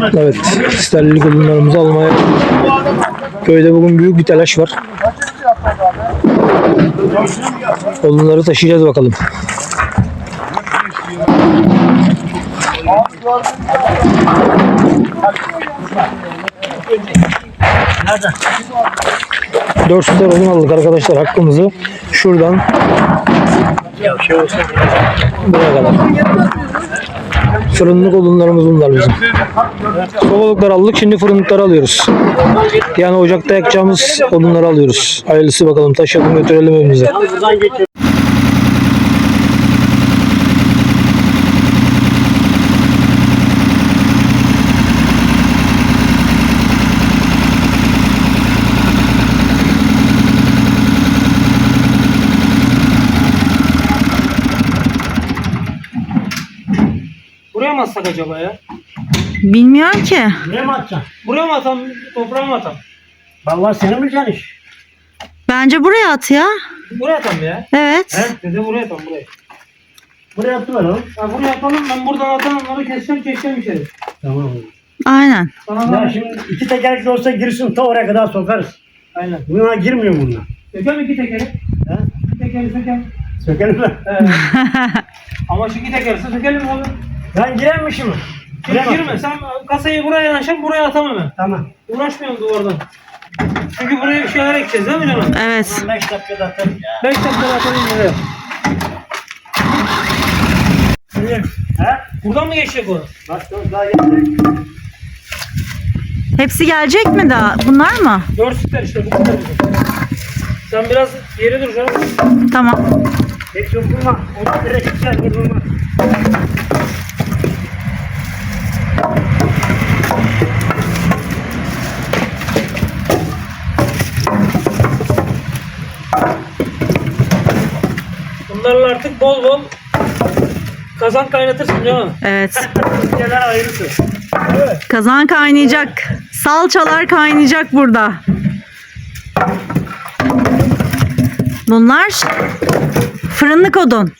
Evet, sterlik odunlarımızı almaya köyde bugün büyük bir telaş var. Odunları taşıyacağız bakalım. Dört süper odun aldık arkadaşlar hakkımızı. Şuradan buraya kadar. Fırınlık odunlarımız bunlar bizim. Sobalıkları aldık şimdi fırınlıkları alıyoruz. Yani ocakta yakacağımız odunları alıyoruz. Hayırlısı bakalım taşıyalım götürelim evimize. Atsak acaba ya? Bilmiyorum ki. Buraya mı atacaksın? Buraya mı atam, toprağa mı atam? Vallahi senin bileceksin iş. Bence buraya at ya. Buraya atam ya. Evet. He? Dede buraya atam buraya. Buraya attılar oğlum. Ya buraya atalım ben buradan atanları keseceğim çekeceğim içeri. Tamam. Aynen. Sana Ya şimdi iki tekerlekli olsa girsin ta oraya kadar sokarız. Aynen. Buna girmiyor bunlar. Sökelim iki tekeri. He? İki tekeri sökelim. Sökelim mi? He. Ama şu iki tekerse sökelim abi. Ben giremmişim mi? Şimdi girme sen kasayı buraya yanaşan buraya atamam ben. Tamam. Uğraşmayalım duvardan. Çünkü buraya bir şeyler ekeceğiz değil mi canım? Evet. 5 dakikada atarım ya. 5 dakikada atalım buraya. Şimdi, he? Buradan mı geçecek o? Bak dur daha geldi. Hepsi gelecek mi daha? Bunlar mı? Dört süper işte bu kadar. Sen biraz geri dur canım. Tamam. Hiç dokunma. Onu direkt içer dokunma. Bunlarla artık bol bol kazan kaynatırsın canım. Evet. Ülkeler ayrısı. Kazan kaynayacak. Salçalar kaynayacak burada. Bunlar fırınlık odun.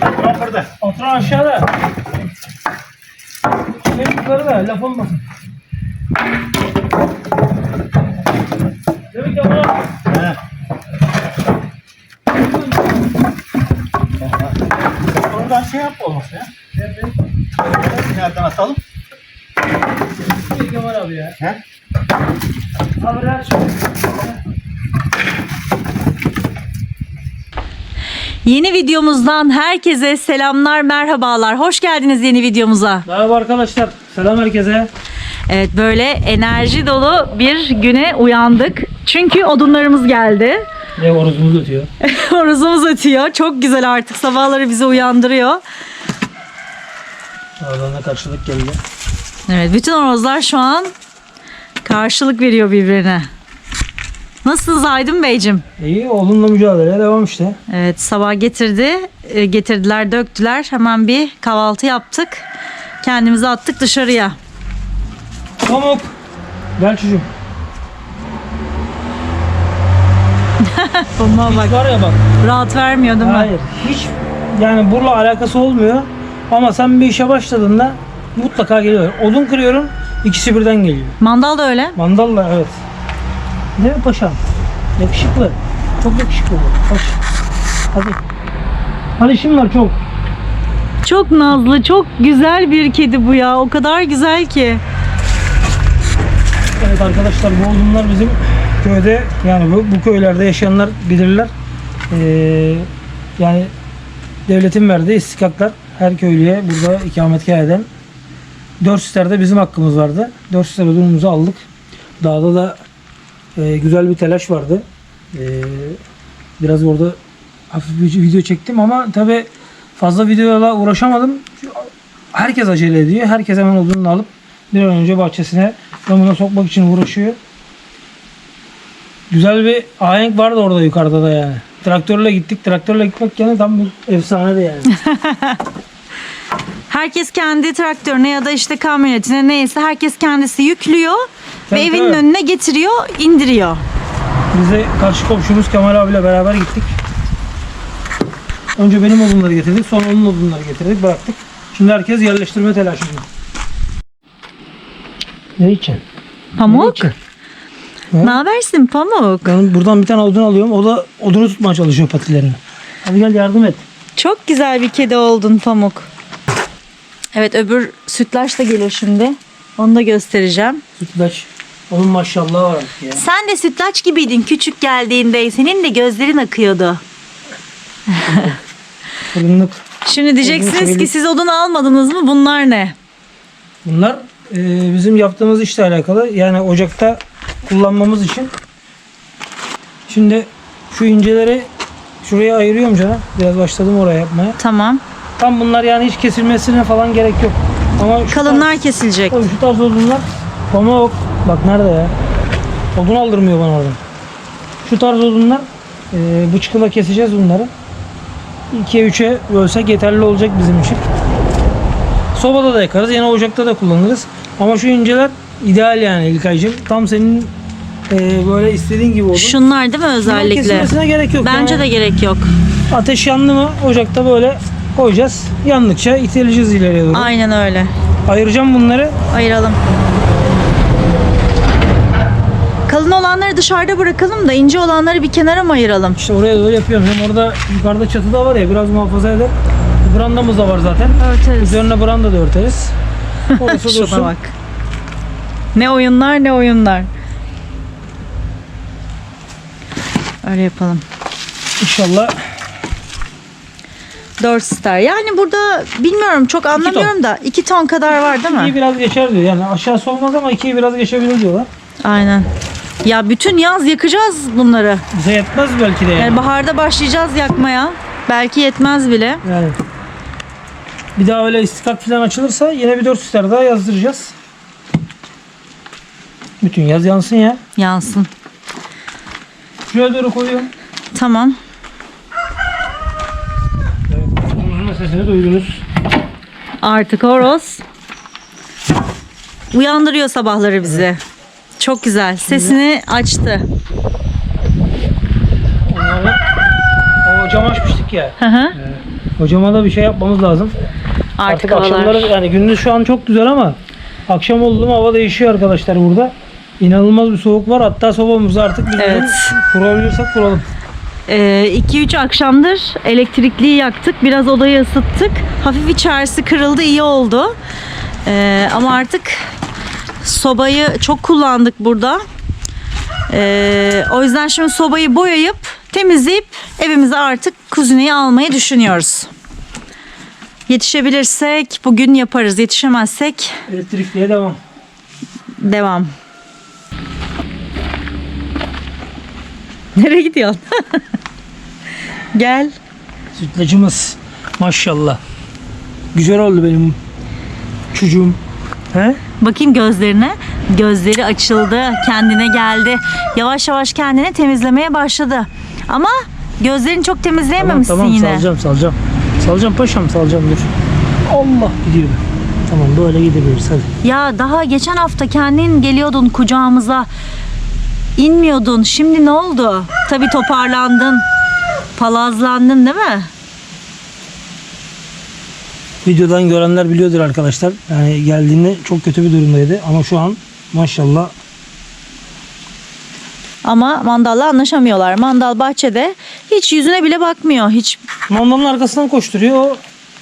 Patron burada. Patron aşağıda. Şey yukarıda laf olmasın. Demek ki ama He. Oradan şey yap olmasa ya. Nereden atalım? bir Kemal abi ya. He? Abi ver Yeni videomuzdan herkese selamlar, merhabalar. Hoş geldiniz yeni videomuza. Merhaba arkadaşlar. Selam herkese. Evet böyle enerji dolu bir güne uyandık. Çünkü odunlarımız geldi. Ne oruzumuz ötüyor. Horozumuz ötüyor. Çok güzel artık sabahları bizi uyandırıyor. Da karşılık geldi. Evet bütün horozlar şu an karşılık veriyor birbirine. Nasılsınız Aydın Beyciğim? İyi oğlumla mücadeleye devam işte. Evet sabah getirdi, e, getirdiler, döktüler. Hemen bir kahvaltı yaptık. Kendimizi attık dışarıya. Pamuk. Gel çocuğum. Bomba bak. Var ya bak. Rahat vermiyor değil mi? Hayır. Hiç yani burla alakası olmuyor. Ama sen bir işe başladığında mutlaka geliyor. Odun kırıyorum. ikisi birden geliyor. Mandal da öyle. Mandalla evet. Değil mi paşam? Yakışıklı. Çok yakışıklı bu. Koş. Hadi. Hadi işim var çok. Çok nazlı, çok güzel bir kedi bu ya. O kadar güzel ki. Evet arkadaşlar bu odunlar bizim köyde yani bu, bu köylerde yaşayanlar bilirler. Ee, yani devletin verdiği istikaklar her köylüye burada ikametgah eden 4 siterde bizim hakkımız vardı. 4 siter odunumuzu aldık. Dağda da e, güzel bir telaş vardı. E, biraz orada hafif bir video çektim ama tabi fazla videoyla uğraşamadım. Herkes acele ediyor. Herkes hemen odununu alıp bir an önce bahçesine damına sokmak için uğraşıyor. Güzel bir ahenk vardı orada yukarıda da yani. Traktörle gittik. Traktörle gitmek yani tam bir efsane yani. Herkes kendi traktörüne ya da işte kamyonetine neyse herkes kendisi yüklüyor Tabii, ve evinin önüne getiriyor, indiriyor. Biz de karşı komşumuz Kemal abiyle beraber gittik. Önce benim odunları getirdik, sonra onun odunları getirdik, bıraktık. Şimdi herkes yerleştirme telaşında. Ne için? Pamuk. için? Ne habersin Pamuk? Ben buradan bir tane odun alıyorum. O da odunu tutmaya çalışıyor patilerini. Hadi gel yardım et. Çok güzel bir kedi oldun Pamuk. Evet öbür sütlaç da geliyor şimdi. Onu da göstereceğim. Sütlaç. Onun maşallahı var artık ya. Sen de sütlaç gibiydin küçük geldiğinde. Senin de gözlerin akıyordu. Fırınlık. Şimdi diyeceksiniz ki siz odun almadınız mı? Bunlar ne? Bunlar e, bizim yaptığımız işle alakalı. Yani ocakta kullanmamız için. Şimdi şu inceleri şuraya ayırıyorum canım. Biraz başladım oraya yapmaya. Tamam. Tam bunlar yani hiç kesilmesine falan gerek yok. Ama şu Kalınlar kesilecek. Tabii şu tarz odunlar pamuk. Bak nerede ya? Odun aldırmıyor bana oradan. Şu tarz odunlar e, bıçkıla keseceğiz bunları. 2'ye 3'e bölsek yeterli olacak bizim için. Sobada da yakarız. Yine ocakta da kullanırız. Ama şu inceler ideal yani İlkay'cığım. Tam senin e, böyle istediğin gibi odun. Şunlar değil mi özellikle? Kesilmesine gerek yok. Bence Yani de gerek yok. Ateş yandı mı ocakta böyle koyacağız. Yandıkça iteleyeceğiz ileriye doğru. Aynen öyle. Ayıracağım bunları. Ayıralım. Kalın olanları dışarıda bırakalım da ince olanları bir kenara mı ayıralım? İşte oraya doğru yapıyorum. Hem orada yukarıda çatıda var ya biraz muhafaza eder. Brandamız da var zaten. Örteriz. Üzerine branda da örteriz. Orası Şuna dursun. bak. Ne oyunlar ne oyunlar. Öyle yapalım. İnşallah 4 star. Yani burada bilmiyorum çok anlamıyorum da 2 ton kadar var değil ikiyi mi? biraz geçer diyor. Yani aşağısı olmaz ama ikiyi biraz geçebilir diyorlar. Aynen. Ya bütün yaz yakacağız bunları. Bize yetmez belki de yani. Yani baharda başlayacağız yakmaya. Belki yetmez bile. yani. Bir daha öyle istikak falan açılırsa yine bir 4 süter daha yazdıracağız. Bütün yaz yansın ya. Yansın. Şuraya doğru koyuyorum. Tamam. Evet, sesini duydunuz. Artık horoz uyandırıyor sabahları bizi. Çok güzel. Sesini açtı. Onları o cam açmıştık ya. Hı hı. Hocama da bir şey yapmamız lazım. Artık, Artık havalar. akşamları yani gündüz şu an çok güzel ama akşam oldu mu hava değişiyor arkadaşlar burada. İnanılmaz bir soğuk var. Hatta sobamızı artık biz Evet. bugün kurabilirsek kuralım. 2-3 Ee, akşamdır elektrikliyi yaktık. Biraz odayı ısıttık. Hafif içerisi kırıldı. iyi oldu. Ee, ama artık sobayı çok kullandık burada. Ee, o yüzden şimdi sobayı boyayıp temizleyip evimize artık kuzineyi almayı düşünüyoruz. Yetişebilirsek bugün yaparız. Yetişemezsek Elektrikliye devam. devam. Nereye gidiyorsun? Gel. Sütlacımız maşallah. Güzel oldu benim çocuğum. He? Bakayım gözlerine. Gözleri açıldı. Kendine geldi. Yavaş yavaş kendini temizlemeye başladı. Ama gözlerini çok Tamam temizleyememişsin tamam yine. salacağım salacağım. Salacağım paşam salacağım dur. Allah gidiyor. Tamam böyle gidebiliriz hadi. Ya daha geçen hafta kendin geliyordun kucağımıza. İnmiyordun. Şimdi ne oldu? Tabii toparlandın. Palazlandın değil mi? Videodan görenler biliyordur arkadaşlar. Yani geldiğinde çok kötü bir durumdaydı ama şu an maşallah Ama mandalla anlaşamıyorlar. Mandal bahçede hiç yüzüne bile bakmıyor. Hiç mandalın arkasından koşturuyor. O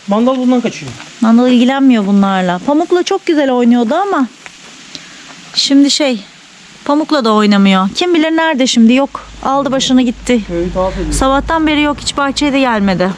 mandal bundan kaçıyor. mandal ilgilenmiyor bunlarla. Pamukla çok güzel oynuyordu ama şimdi şey Pamukla da oynamıyor. Kim bilir nerede şimdi yok. Aldı başını gitti. Sabahtan beri yok hiç bahçeye de gelmedi.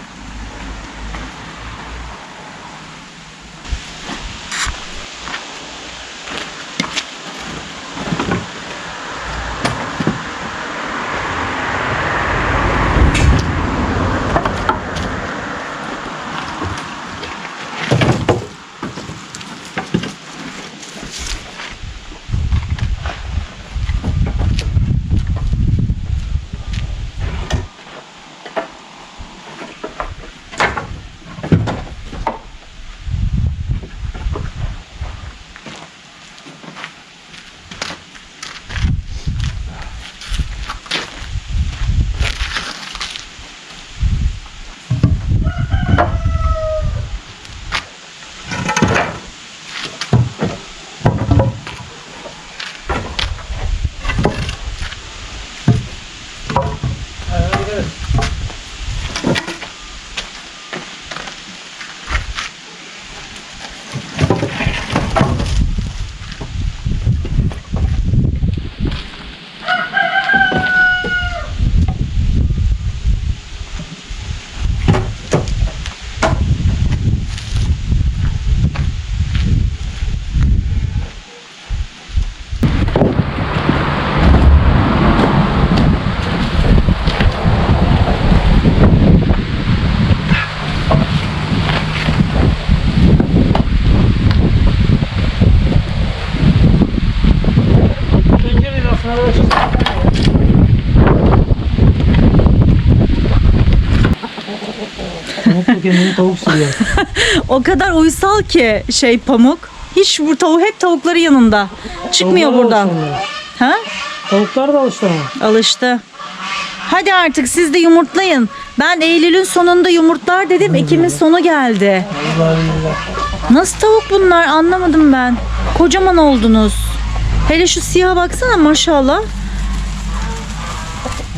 O kadar uysal ki şey pamuk. Hiç bu tavuk hep tavukları yanında. Çıkmıyor Tavuklar buradan. alıştı onlara. Ha? Tavuklar da alıştı ama. Alıştı. Hadi artık siz de yumurtlayın. Ben Eylül'ün sonunda yumurtlar dedim. Ekim'in sonu geldi. Nasıl tavuk bunlar anlamadım ben. Kocaman oldunuz. Hele şu siyaha baksana maşallah.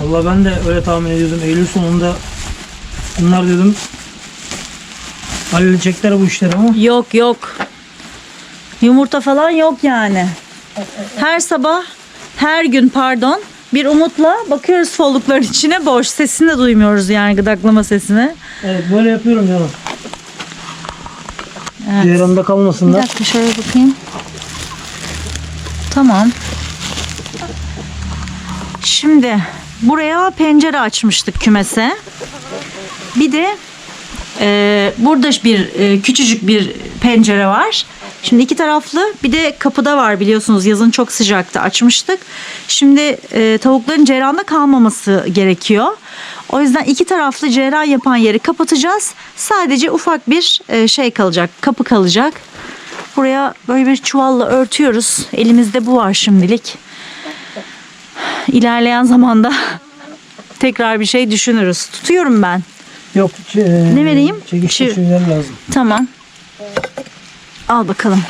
Vallahi ben de öyle tahmin ediyordum. Eylül sonunda bunlar dedim halledecekler bu işleri ama Yok yok. Yumurta falan yok yani. Her sabah, her gün pardon bir umutla bakıyoruz follukların içine boş. Sesini de duymuyoruz yani gıdaklama sesini. evet böyle yapıyorum canım. Evet. Bir kalmasınlar. dakika şöyle bakayım. Tamam. Şimdi buraya pencere açmıştık kümese. Bir de e, burada bir e, küçücük bir pencere var. Şimdi iki taraflı bir de kapıda var biliyorsunuz yazın çok sıcaktı açmıştık. Şimdi e, tavukların ceyranda kalmaması gerekiyor. O yüzden iki taraflı ceyran yapan yeri kapatacağız. Sadece ufak bir e, şey kalacak kapı kalacak. Buraya böyle bir çuvalla örtüyoruz. Elimizde bu var şimdilik. İlerleyen zamanda tekrar bir şey düşünürüz. Tutuyorum ben. Yok. ç- Ne vereyim? Çekiç Şu- şeyler lazım. Tamam. Al bakalım.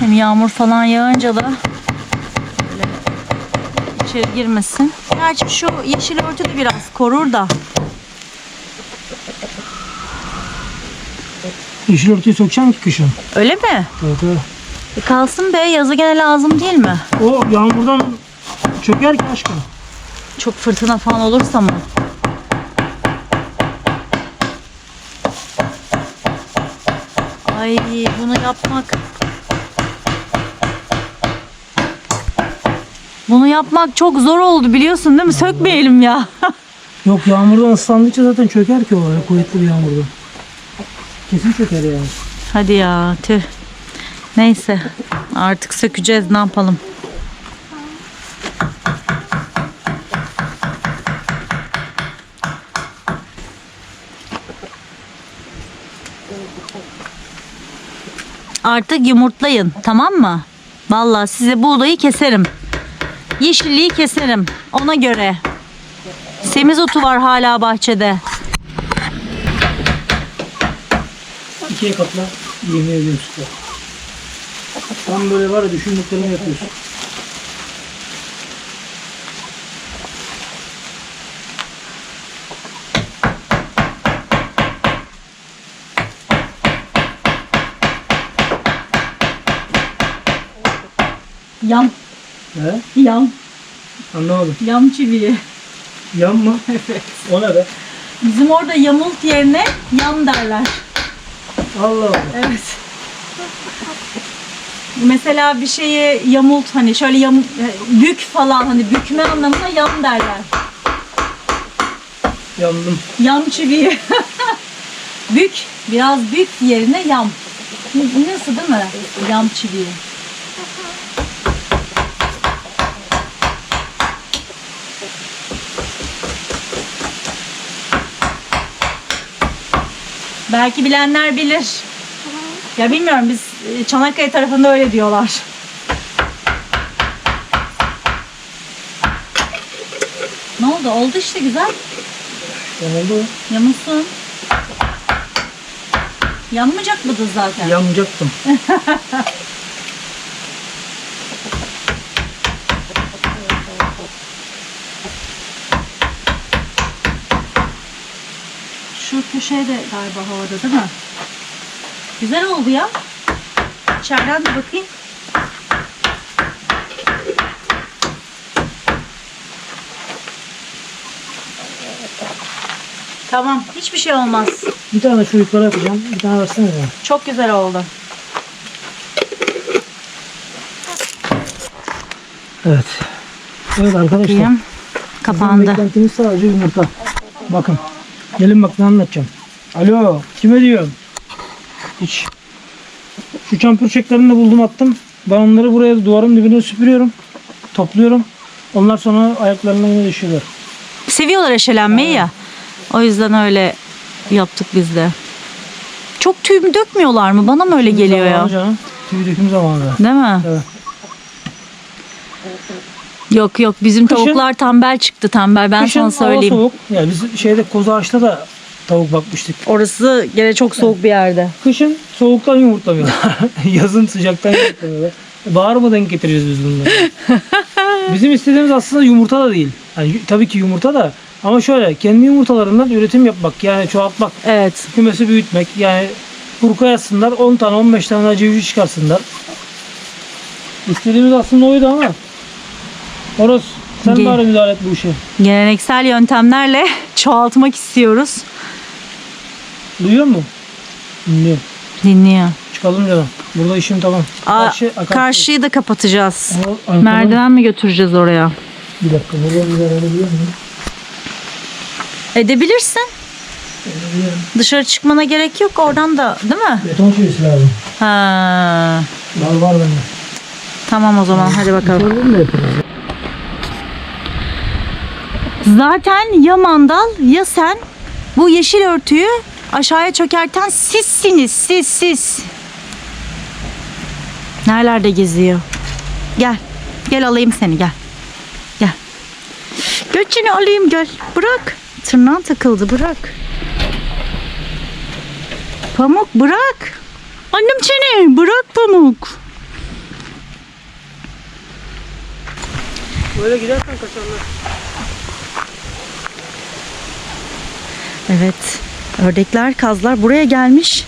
Hem yağmur falan yağınca da içeri girmesin. Gerçi şu yeşil örtü de biraz korur da. Yeşil örtüyü sökeceğim ki kışın. Öyle mi? Evet, evet. E kalsın be yazı gene lazım değil mi? O yağmurdan çöker ki aşkım. Çok fırtına falan olursa mı? Ay bunu yapmak Bunu yapmak çok zor oldu biliyorsun değil mi? Sökmeyelim ya. Yok yağmurdan ıslandıkça zaten çöker ki o öyle kuvvetli bir yağmurdan. Kesin çöker yani. Hadi ya tüh. Neyse artık sökeceğiz ne yapalım. Artık yumurtlayın tamam mı? Vallahi size buğdayı keserim. Yeşilliği keserim ona göre. Semizotu var hala bahçede. İkiye katla yemin ediyorum süper. Tam böyle var ya düşündüklerimi yapıyorsun. Yam, He? yam, Anlamadım. yam çiviği. Yan mı? Evet. O ne be? Bizim orada yamult yerine yam derler. Allah Allah. Evet. Mesela bir şeyi yamult hani şöyle yam, bük falan hani bükme anlamında yam derler. Yandım. Yam çiviği. bük, biraz bük yerine yam. Nasıl değil mi? Yam çiviği. Belki bilenler bilir. Ya bilmiyorum biz e, Çanakkale tarafında öyle diyorlar. Ne oldu? Oldu işte güzel. Yanıldı. Yamulsun. Yanmayacak mıydı zaten? Yanacaktım. Şu köşeye de galiba havada değil mi? Güzel oldu ya. İçeriden de bakayım. Tamam. Hiçbir şey olmaz. Bir tane şu yukarı yapacağım. Bir tane versene bana. Çok güzel oldu. Evet. Evet arkadaşlar. Bizim Kapandı. beklentimiz sadece yumurta. Bakın. Gelin bak ne anlatacağım. Alo. Kime diyorum? Hiç. Şu çampur çeklerini de buldum attım. Ben onları buraya duvarın dibine süpürüyorum. Topluyorum. Onlar sonra ayaklarına yine düşüyorlar. Seviyorlar eşelenmeyi ya. O yüzden öyle yaptık biz de. Çok tüy dökmüyorlar mı? Bana mı öyle geliyor ya? Canım. Tüy döküm zamanı. Değil mi? Evet. Yok yok bizim Kışın- tavuklar tembel çıktı tembel ben Kışın sana hava söyleyeyim. soğuk. Ya biz şeyde Koza Ağaç'ta da tavuk bakmıştık. Orası gene çok soğuk bir yerde. Kışın soğuktan yumurtlamıyorlar. Yazın sıcaktan yumurtlamıyorlar. Bahar mı denk getireceğiz biz bunları? Bizim istediğimiz aslında yumurta da değil. Yani tabii ki yumurta da ama şöyle kendi yumurtalarından üretim yapmak yani çoğaltmak, Evet. kümesi büyütmek yani burka yatsınlar 10 tane 15 tane acı çıkarsınlar. İstediğimiz aslında oydu ama Oros sen Ge- bari müdahale et bu işe. Geleneksel yöntemlerle çoğaltmak istiyoruz. Duyuyor musun? Dinliyorum. Dinliyor. Çıkalım canım. Burada işim tamam. Aa, Karşı- akarsu. karşıyı da kapatacağız. Ama arkadan- Merdiven mi götüreceğiz oraya? Bir dakika. Buradan müdahale edebiliyor muyum? Edebilirsin. Dışarı çıkmana gerek yok oradan da değil mi? Beton çivisi lazım. Ha. Var var bende. Tamam o zaman hadi bakalım. Mü yaparız? Zaten ya mandal ya sen bu yeşil örtüyü aşağıya çökerten sizsiniz siz siz. Nerelerde geziyor? Gel. Gel alayım seni gel. Gel. Göçünü alayım gel. Bırak. Tırnağın takıldı bırak. Pamuk bırak. Annem seni bırak Pamuk. Böyle gidersen kaçarlar. Evet. Ördekler, kazlar buraya gelmiş.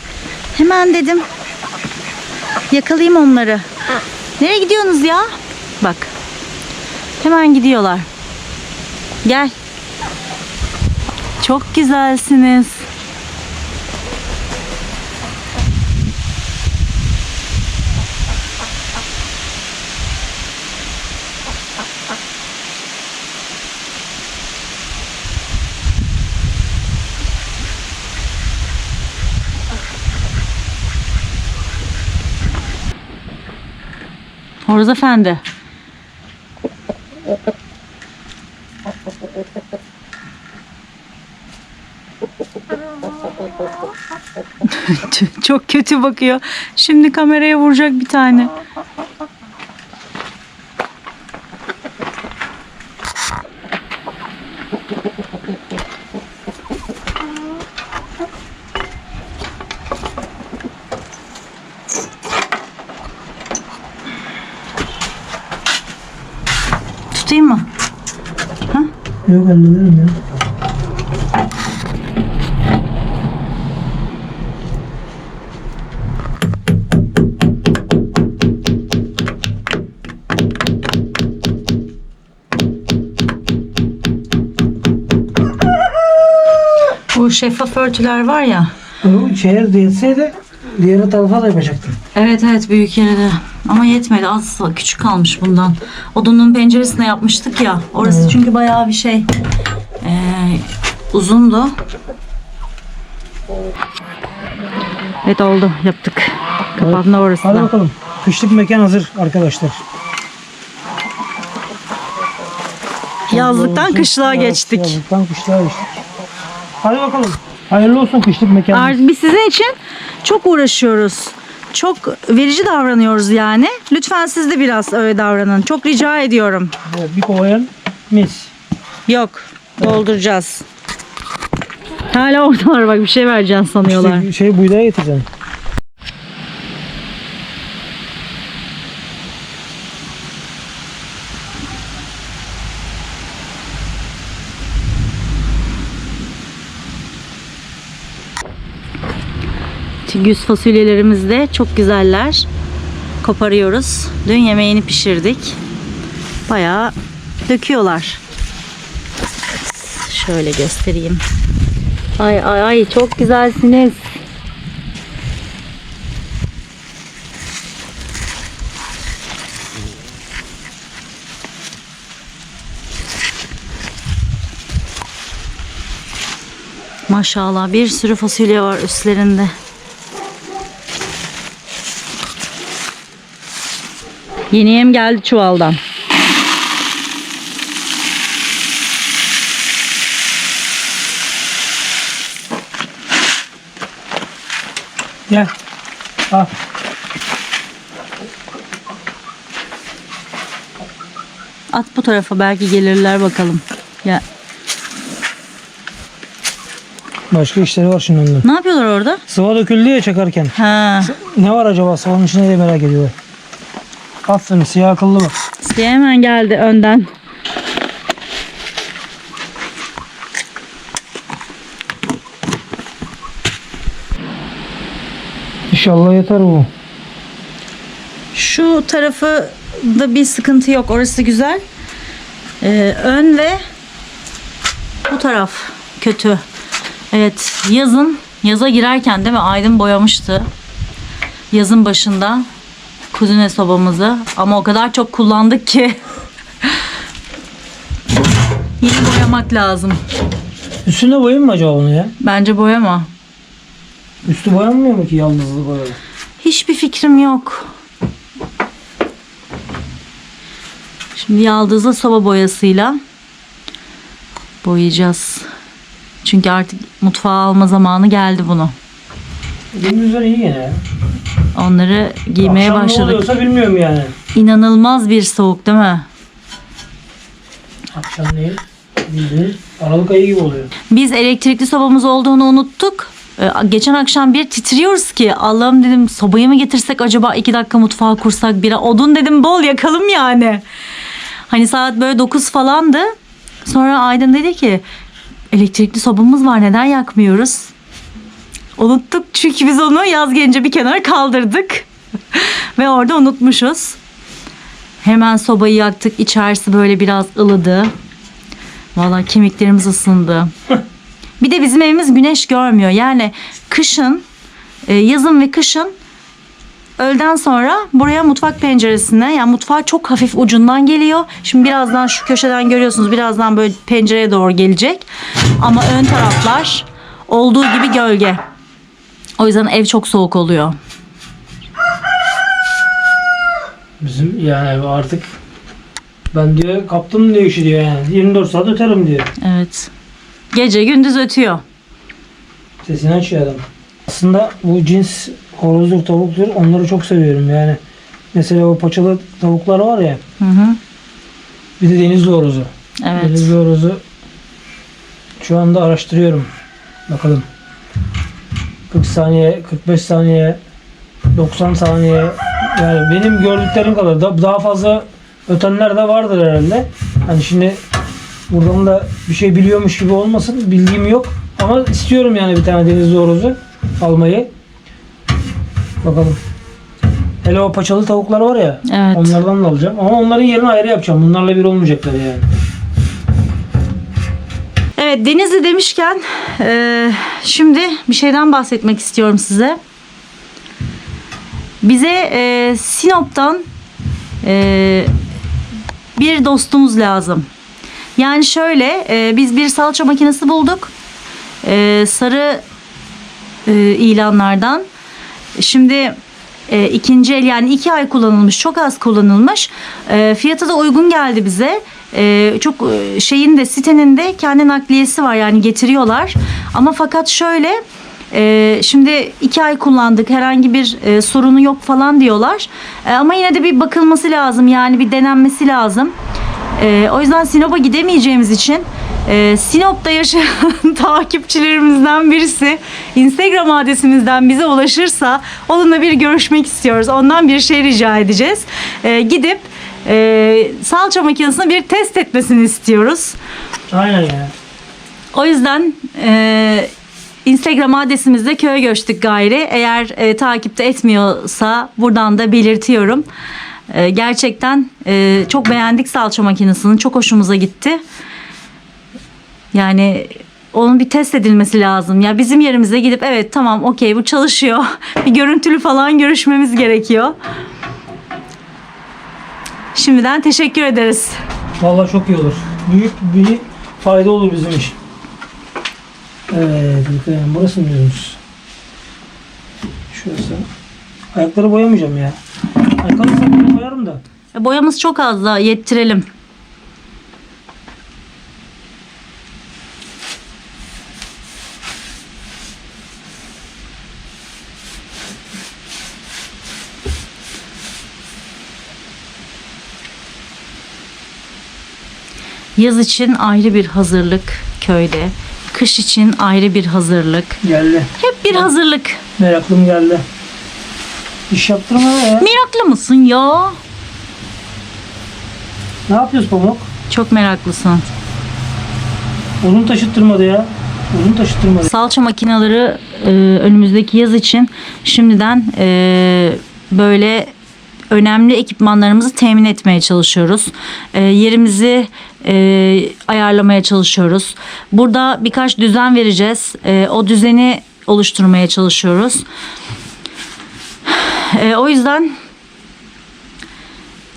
Hemen dedim. Yakalayayım onları. Nereye gidiyorsunuz ya? Bak. Hemen gidiyorlar. Gel. Çok güzelsiniz. Horoz efendi. Çok kötü bakıyor. Şimdi kameraya vuracak bir tane. Tutayım mı? Yok hallederim ya. Bu şeffaf örtüler var ya. Bu şehir yetseydi diğer tarafa da yapacaktım. Evet evet büyük yere de. Ama yetmedi az küçük kalmış bundan. Odunun penceresine yapmıştık ya. Orası çünkü bayağı bir şey ee, uzundu. Evet oldu yaptık. Kapandı orası Hadi da. bakalım. Kışlık mekan hazır arkadaşlar. Yazlıktan kışlığa Evet, geçtik. Yazlıktan kışlığa geçtik. Hadi bakalım. Hayırlı olsun kışlık mekan. Artık biz sizin için çok uğraşıyoruz. Çok verici davranıyoruz yani. Lütfen siz de biraz öyle davranın. Çok rica ediyorum. Bir kovayan mis. Yok. Dolduracağız. Hala oradalar bak bir şey vereceğim sanıyorlar. İşte şey buğdaya getireceğim. güz fasulyelerimiz de çok güzeller. Koparıyoruz. Dün yemeğini pişirdik. Bayağı döküyorlar. Şöyle göstereyim. Ay ay ay çok güzelsiniz. Maşallah bir sürü fasulye var üstlerinde. Yeni yem geldi çuvaldan. Gel. Al. At bu tarafa belki gelirler bakalım. Ya Başka işleri var şimdi onların. ne yapıyorlar orada? Sıva döküldü ya çakarken. Ha. Ne var acaba sıvanın içinde diye merak ediyorlar. Aferin siyah akıllı bak. Size hemen geldi önden. İnşallah yeter bu. Şu tarafı da bir sıkıntı yok. Orası güzel. Ee, ön ve bu taraf kötü. Evet yazın yaza girerken değil mi Aydın boyamıştı. Yazın başında kuzine sobamızı ama o kadar çok kullandık ki yeni boyamak lazım. Üstüne boyayım mı acaba bunu ya? Bence boyama. Üstü boyanmıyor mu ki yaldızlı boyalı? Hiçbir fikrim yok. Şimdi yaldızlı soba boyasıyla boyayacağız. Çünkü artık mutfağa alma zamanı geldi bunu. Gündüzler iyi gene ya. Onları giymeye Akşam ne başladık. oluyorsa bilmiyorum yani. İnanılmaz bir soğuk değil mi? Akşam değil. Bildiğin Aralık ayı gibi oluyor. Biz elektrikli sobamız olduğunu unuttuk. Ee, Geçen akşam bir titriyoruz ki Allah'ım dedim sobayı mı getirsek acaba iki dakika mutfağa kursak bir odun dedim bol yakalım yani. Hani saat böyle 9 falandı. Sonra Aydın dedi ki elektrikli sobamız var neden yakmıyoruz? Unuttuk çünkü biz onu yaz gelince bir kenara kaldırdık. Ve orada unutmuşuz. Hemen sobayı yaktık. İçerisi böyle biraz ılıdı. Vallahi kemiklerimiz ısındı. Bir de bizim evimiz güneş görmüyor. Yani kışın, e, yazın ve kışın öğleden sonra buraya mutfak penceresine yani mutfağa çok hafif ucundan geliyor. Şimdi birazdan şu köşeden görüyorsunuz birazdan böyle pencereye doğru gelecek. Ama ön taraflar olduğu gibi gölge. O yüzden ev çok soğuk oluyor. Bizim yani artık ben diyor kaptım diyor işi diyor yani. 24 saat öterim diyor. Evet. Gece gündüz ötüyor. Sesini açıyor adam. Aslında bu cins horozdur, tavuktur onları çok seviyorum yani. Mesela o paçalı tavuklar var ya. Hı hı. Bir de denizli horozu. Evet. Denizli horozu şu anda araştırıyorum. Bakalım. 40 saniye, 45 saniye, 90 saniye. Yani benim gördüklerim kadar da daha fazla ötenler de vardır herhalde. Hani şimdi buradan da bir şey biliyormuş gibi olmasın. Bildiğim yok. Ama istiyorum yani bir tane denizli horozu almayı. Bakalım. Hele o paçalı tavuklar var ya. Evet. Onlardan da alacağım. Ama onların yerini ayrı yapacağım. Bunlarla bir olmayacaklar yani. Evet Denizli demişken e, şimdi bir şeyden bahsetmek istiyorum size. Bize e, Sinop'tan e, bir dostumuz lazım. Yani şöyle e, biz bir salça makinesi bulduk. E, sarı e, ilanlardan. Şimdi e, ikinci el yani iki ay kullanılmış çok az kullanılmış e, fiyatı da uygun geldi bize E, çok şeyin de sitenin de kendi nakliyesi var yani getiriyorlar ama fakat şöyle e, şimdi iki ay kullandık herhangi bir e, sorunu yok falan diyorlar E, ama yine de bir bakılması lazım yani bir denenmesi lazım e, o yüzden Sinop'a gidemeyeceğimiz için e, Sinop'ta yaşayan takipçilerimizden birisi Instagram adresimizden bize ulaşırsa onunla bir görüşmek istiyoruz. Ondan bir şey rica edeceğiz. E, gidip e, salça makinesini bir test etmesini istiyoruz. Aynen ya. O yüzden e, Instagram adresimizde köye göçtük gayri. Eğer e, takipte etmiyorsa buradan da belirtiyorum. E, gerçekten e, çok beğendik salça makinesini. Çok hoşumuza gitti. Yani onun bir test edilmesi lazım. Ya bizim yerimize gidip evet tamam okey bu çalışıyor. bir görüntülü falan görüşmemiz gerekiyor. Şimdiden teşekkür ederiz. Vallahi çok iyi olur. Büyük bir fayda olur bizim için. Evet. Burası mı diyorsunuz? Şurası. Ayakları boyamayacağım ya. Ayakkabı boyarım da. E, Boyamız çok az da yettirelim. Yaz için ayrı bir hazırlık köyde. Kış için ayrı bir hazırlık. Geldi. Hep bir hazırlık. Meraklım geldi. İş yaptırma ya. Meraklı mısın ya? Ne yapıyoruz Pamuk? Çok meraklısın. Odun taşıttırmadı ya. Odun taşıttırmadı. Salça makineleri e, önümüzdeki yaz için şimdiden e, böyle önemli ekipmanlarımızı temin etmeye çalışıyoruz. E, yerimizi e, ayarlamaya çalışıyoruz. Burada birkaç düzen vereceğiz. E, o düzeni oluşturmaya çalışıyoruz. E, o yüzden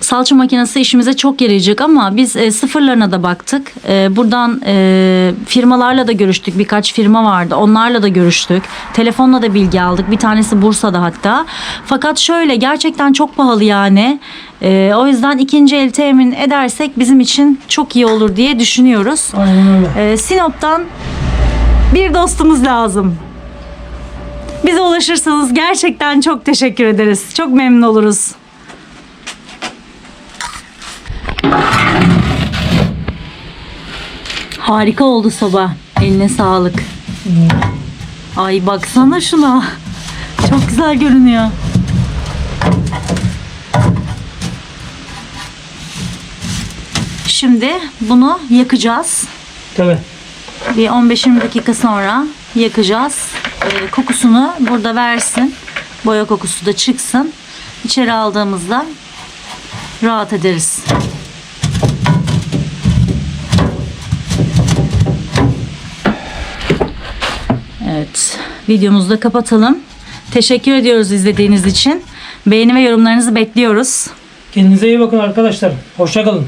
salça makinesi işimize çok yarayacak ama biz e, sıfırlarına da baktık. E, buradan e, firmalarla da görüştük. Birkaç firma vardı. Onlarla da görüştük. Telefonla da bilgi aldık. Bir tanesi Bursa'da hatta. Fakat şöyle gerçekten çok pahalı yani. E, o yüzden ikinci el temin edersek bizim için çok iyi olur diye düşünüyoruz. E, Sinop'tan bir dostumuz lazım. Bize ulaşırsanız gerçekten çok teşekkür ederiz. Çok memnun oluruz. Harika oldu soba. Eline sağlık. Ay baksana şuna. Çok güzel görünüyor. Şimdi bunu yakacağız. Tabii. Bir 15-20 dakika sonra yakacağız. Ee, kokusunu burada versin. Boya kokusu da çıksın. İçeri aldığımızda rahat ederiz. Videomuzu da kapatalım. Teşekkür ediyoruz izlediğiniz için. Beğeni ve yorumlarınızı bekliyoruz. Kendinize iyi bakın arkadaşlar. Hoşçakalın.